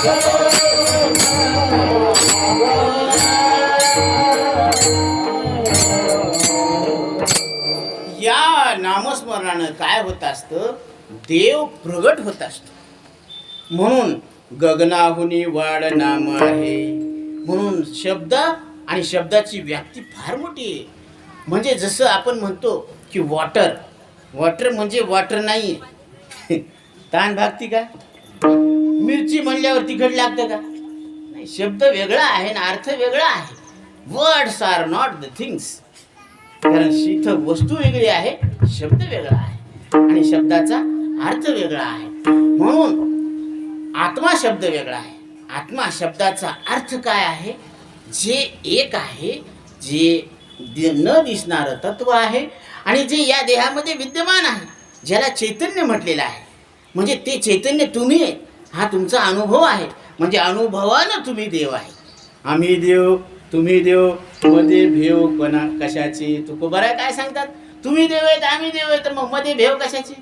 या नामस्मरणानं काय होत असतं? देव प्रगट होत असतो. म्हणून गगनाहुनी वाड नाम आहे. म्हणून शब्द आणि शब्दाची व्याप्ती फार मोठी आहे. म्हणजे जसं आपण म्हणतो की वॉटर वॉटर म्हणजे वॉटर नाही. ताण भागती का? मिरची म्हणल्यावर तिखट लागतं का? नाही शब्द वेगळा आहे ना अर्थ वेगळा आहे. Words are not the things कारण इथं वस्तू वेगळी आहे शब्द वेगळा आहे. आणि शब्दाचा अर्थ वेगळा आहे. म्हणून आत्मा शब्द वेगळा आहे. आत्मा शब्दाचा अर्थ काय आहे? जे एक आहे जे न दिसणारं तत्व आहे आणि जे या देहामध्ये विद्यमान आहे ज्याला चैतन्य म्हटलेलं आहे. म्हणजे ते चैतन्य तुम्ही आहे. हा तुमचा अनुभव आहे. म्हणजे अनुभवानं तुम्ही देव आहे. आम्ही देव तुम्ही देवमध्ये भेव कोणा कशाची? तू आहे काय सांगतात? तुम्ही देव आहेत आम्ही देव आहे तर मग मध्ये भेव कशाची?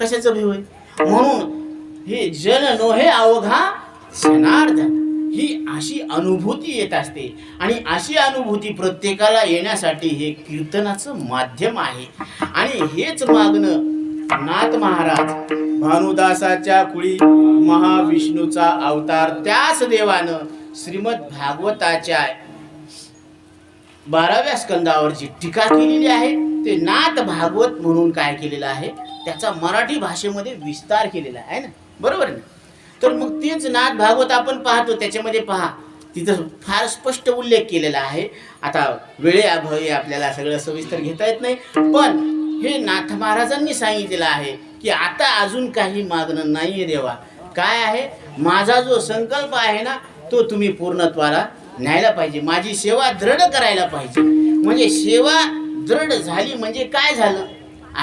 कशाचं भेव आहे? म्हणून हे जन नोहे अवघा जनार्दन ही अशी अनुभूती येत असते. आणि अशी अनुभूती प्रत्येकाला येण्यासाठी हे कीर्तनाचं माध्यम आहे. आणि हेच मागणं नाथ महाराज. भानुदासाच्या कुळी महाविष्णूचा अवतार त्याच देवानं श्रीमद भागवताच्या बाराव्या स्कंदावर जी टीका केलेली आहे. ते नाथ भागवत म्हणून काय केलेलं आहे? त्याचा मराठी भाषेमध्ये विस्तार केलेला आहे ना? बरोबर ना? तर मग तेच नाथ भागवत आपण पाहतो त्याच्यामध्ये पहा. तिथं फार स्पष्ट उल्लेख केलेला आहे. आता वेळेअभावी आपल्याला सगळं सविस्तर घेता येत नाही. पण हे नाथ महाराजांनी सांगितलेलं आहे की आता अजून काही मागणं नाही देवा. काय आहे? माझा जो संकल्प आहे ना तो तुम्ही पूर्णत्वाला न्यायला पाहिजे. माझी सेवा दृढ करायला पाहिजे. म्हणजे सेवा दृढ झाली म्हणजे काय झालं?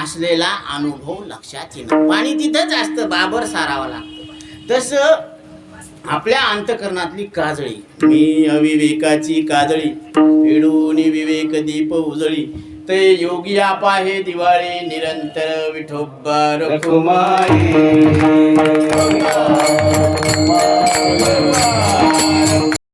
असलेला अनुभव लक्षात येणं. पाणी तिथंच असतं बाबर सारावा लागतं तसं आपल्या अंतकरणातली काजळी. मी अविवेकाची काजळी. फेडून विवेक दीप उजळी ते योगी आपा हे दिवाळी निरंतर विठोबा रखुमाई.